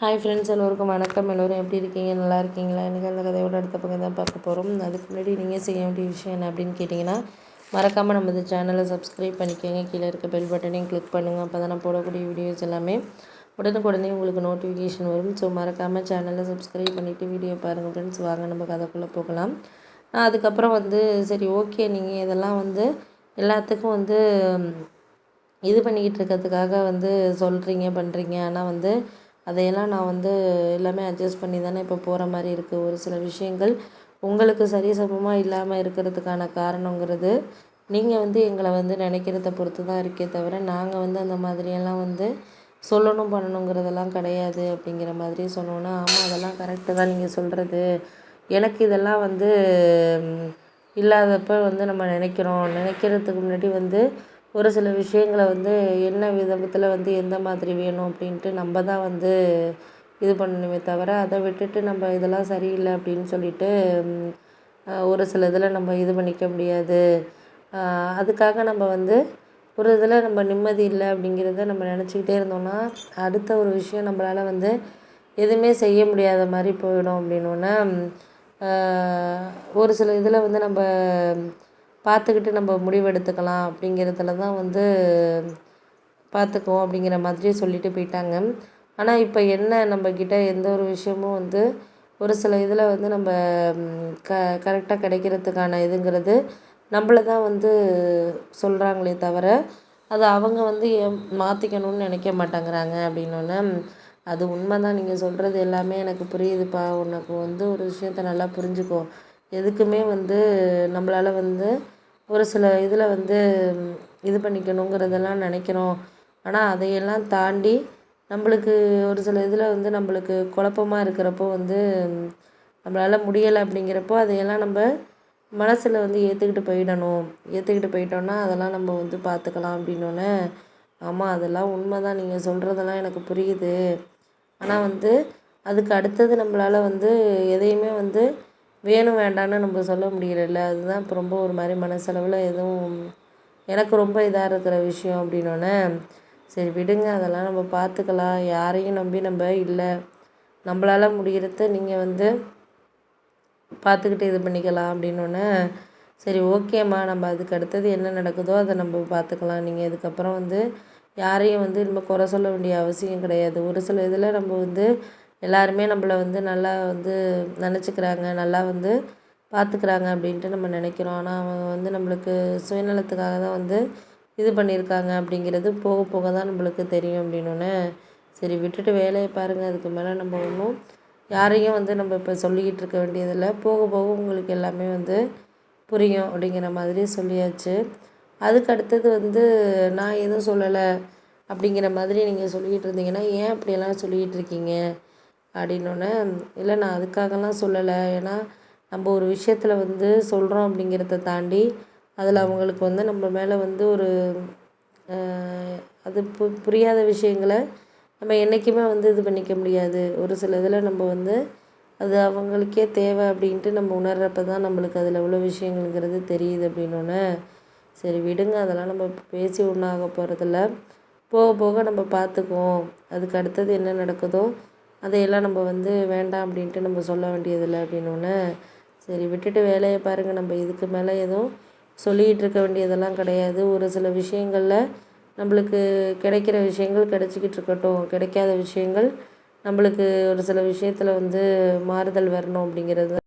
Hi friends எல்லோருக்கும் வணக்கம். எல்லோரும் எப்படி இருக்கீங்க? நல்லா இருக்கீங்களா? எனக்கு அந்த கதையோட அடுத்த பக்கம் தான் பார்க்க போகிறோம் அதுக்கு முன்னாடி நீங்கள் செய்ய வேண்டிய விஷயம் என்ன அப்படின்னு கேட்டிங்கன்னா மறக்காமல் நம்ம இந்த சேனலை சப்ஸ்கிரைப் பண்ணிக்கோங்க. கீழே இருக்க பெல் பட்டனையும் கிளிக் பண்ணுங்கள் அப்போ தான் நான் போடக்கூடிய வீடியோஸ் எல்லாமே உடனுக்குடனே உங்களுக்கு நோட்டிஃபிகேஷன் வரும். ஸோ மறக்காமல் சேனலை சப்ஸ்கிரைப் பண்ணிவிட்டு வீடியோ பாருங்கள் ஃப்ரெண்ட்ஸ் வாங்க நம்ம கதைக்குள்ளே போகலாம். நான் அதுக்கப்புறம் வந்து சரி ஓகே நீங்கள் இதெல்லாம் வந்து எல்லாத்துக்கும் வந்து இது பண்ணிக்கிட்டு இருக்கிறதுக்காக வந்து சொல்கிறீங்க பண்ணுறீங்க ஆனால் வந்து அதையெல்லாம் நான் வந்து எல்லாமே அட்ஜஸ்ட் பண்ணி தானே இப்போ போகிற மாதிரி இருக்குது ஒரு சில விஷயங்கள் உங்களுக்கு சரிசமமாக இல்லாமல் இருக்கிறதுக்கான காரணங்கிறது நீங்கள் வந்து எங்களை வந்து நினைக்கிறத பொறுத்து தான் இருக்கே தவிர நாங்கள் வந்து அந்த மாதிரியெல்லாம் வந்து சொல்லணும் பண்ணணுங்கிறதெல்லாம் கிடையாது அப்படிங்கிற மாதிரி சொன்னோன்னா ஆமாம் அதெல்லாம் கரெக்டு தான் நீங்கள் சொல்கிறது எனக்கு இதெல்லாம் வந்து இல்லாதப்போ வந்து நம்ம நினைக்கிறோம். நினைக்கிறதுக்கு முன்னாடி வந்து ஒரு சில விஷயங்களை வந்து என்ன விதத்தில் வந்து எந்த மாதிரி வேணும் அப்படின்ட்டு நம்ம தான் வந்து இது பண்ணணுமே தவிர அதை விட்டுட்டு நம்ம இதெல்லாம் சரியில்லை அப்படின்னு சொல்லிட்டு ஒரு சில இதில் நம்ம இது பண்ணிக்க முடியாது. அதுக்காக நம்ம வந்து ஒரு இதில் நம்ம நிம்மதி இல்லை அப்படிங்கிறத நம்ம நினச்சிக்கிட்டே இருந்தோம்னா அடுத்த ஒரு விஷயம் நம்மளால் வந்து எதுவுமே செய்ய முடியாத மாதிரி போயிடும் அப்படின்னோடனே ஒரு சில இதில் வந்து நம்ம பார்த்துக்கிட்டு நம்ம முடிவெடுத்துக்கலாம் அப்படிங்கிறதுல தான் வந்து பார்த்துக்குவோம் அப்படிங்கிற மாதிரி சொல்லிட்டு போயிட்டாங்க. ஆனால் இப்போ என்ன நம்மக்கிட்ட எந்த ஒரு விஷயமும் வந்து ஒரு சில இதில் வந்து நம்ம க கரெக்டாக கிடைக்கிறதுக்கான இதுங்கிறது நம்மள தான் வந்து சொல்கிறாங்களே தவிர அது அவங்க வந்து மாற்றிக்கணும்னு நினைக்க மாட்டேங்கிறாங்க அப்படின்னோடனே அது உண்மை தான் நீங்கள் சொல்கிறது எல்லாமே எனக்கு புரியுதுப்பா. உனக்கு வந்து ஒரு விஷயத்த நல்லா புரிஞ்சுக்கோ. எதுக்குமே வந்து நம்மளால் வந்து ஒரு சில இதில் வந்து இது பண்ணிக்கணுங்கிறதெல்லாம் நினைக்கிறோம். ஆனால் அதையெல்லாம் தாண்டி நம்மளுக்கு ஒரு சில இதில் வந்து நம்மளுக்கு குழப்பமா இருக்கிறப்போ வந்து நம்மளால் முடியலை அப்படிங்கிறப்போ அதையெல்லாம் நம்ம மனசில் வந்து ஏற்றுக்கிட்டு போயிடணும். ஏற்றுக்கிட்டு போயிட்டோன்னா அதெல்லாம் நம்ம வந்து பார்த்துக்கலாம் அப்படின்னோடனே ஆமாம் அதெல்லாம் உண்மை தான் நீங்கள் சொல்கிறதெல்லாம் எனக்கு புரியுது. ஆனால் வந்து அதுக்கு அடுத்தது நம்மளால் வந்து எதையுமே வந்து வேணும் வேண்டான்னு நம்ம சொல்ல முடியலைல்ல அதுதான் இப்போ ரொம்ப ஒரு மாதிரி மனசளவில் எதுவும் எனக்கு ரொம்ப இதாக இருக்கிற விஷயம் அப்படின்னோடனே சரி விடுங்க அதெல்லாம் நம்ம பார்த்துக்கலாம் யாரையும் நம்பி நம்ம இல்லை. நம்மளால் முடிகிறத நீங்கள் வந்து பார்த்துக்கிட்டு இது பண்ணிக்கலாம் அப்படின்னோடனே சரி ஓகேம்மா. நம்ம அதுக்கு அடுத்தது என்ன நடக்குதோ அதை நம்ம பார்த்துக்கலாம் நீங்கள் இதுக்கப்புறம் வந்து யாரையும் வந்து நம்ம குறை சொல்ல வேண்டிய அவசியம் கிடையாது. ஒரு சில இதில் நம்ம வந்து எல்லாருமே நம்மள வந்து நல்லா வந்து நினச்சிக்கிறாங்க நல்லா வந்து பார்த்துக்கிறாங்க அப்படின்ட்டு நம்ம நினைக்கிறோம். ஆனால் அவங்க வந்து நம்மளுக்கு சுயநலத்துக்காக தான் வந்து இது பண்ணியிருக்காங்க அப்படிங்கிறது போக போக தான் நம்மளுக்கு தெரியும் அப்படின்னோடனே சரி விட்டுட்டு வேலையை பாருங்கள் அதுக்கு மேலே நம்ம ஒன்றும் யாரையும் வந்து நம்ம இப்போ சொல்லிக்கிட்டு இருக்க வேண்டியதில்லை. போக போக உங்களுக்கு எல்லாமே வந்து புரியும் அப்படிங்கிற மாதிரி சொல்லியாச்சு. அதுக்கு அடுத்தது வந்து நான் எதுவும் சொல்லலை அப்படிங்கிற மாதிரி நீங்கள் சொல்லிக்கிட்டு இருந்தீங்கன்னா ஏன் அப்படியெல்லாம் சொல்லிக்கிட்டு இருக்கீங்க? அப்படின்னோடனே இல்லை நான் அதுக்காகலாம் சொல்லலை. ஏன்னா நம்ம ஒரு விஷயத்தில் வந்து சொல்கிறோம் அப்படிங்கிறத தாண்டி அதில் அவங்களுக்கு வந்து நம்ம மேலே வந்து ஒரு அது பு புரியாத விஷயங்களை நம்ம என்றைக்குமே வந்து இது பண்ணிக்க முடியாது. ஒரு சில இதில் நம்ம வந்து அது அவங்களுக்கே தேவை அப்படின்ட்டு நம்ம உணர்கிறப்ப தான் நம்மளுக்கு அதில் உள்ள விஷயங்கள்ங்கிறது தெரியுது அப்படின்னோடனே சரி விடுங்க அதெல்லாம் நம்ம பேசி ஒன்றும் ஆக போகிறதில்ல போக போக நம்ம பார்த்துக்குவோம் அதுக்கு அடுத்தது என்ன நடக்குதோ அதையெல்லாம் நம்ம வந்து வேண்டாம் அப்படின்ட்டு நம்ம சொல்ல வேண்டியதில்லை அப்படின்னோடனே சரி விட்டுட்டு வேலையை பாருங்கள் நம்ம இதுக்கு மேலே எதுவும் சொல்லிகிட்டு இருக்க வேண்டியதெல்லாம் கிடையாது. ஒரு சில விஷயங்களில் நம்மளுக்கு கிடைக்கிற விஷயங்கள் கிடச்சிக்கிட்டு இருக்கட்டும். கிடைக்காத விஷயங்கள் நம்மளுக்கு ஒரு சில விஷயத்தில் வந்து மாறுதல் வரணும் அப்படிங்கிறது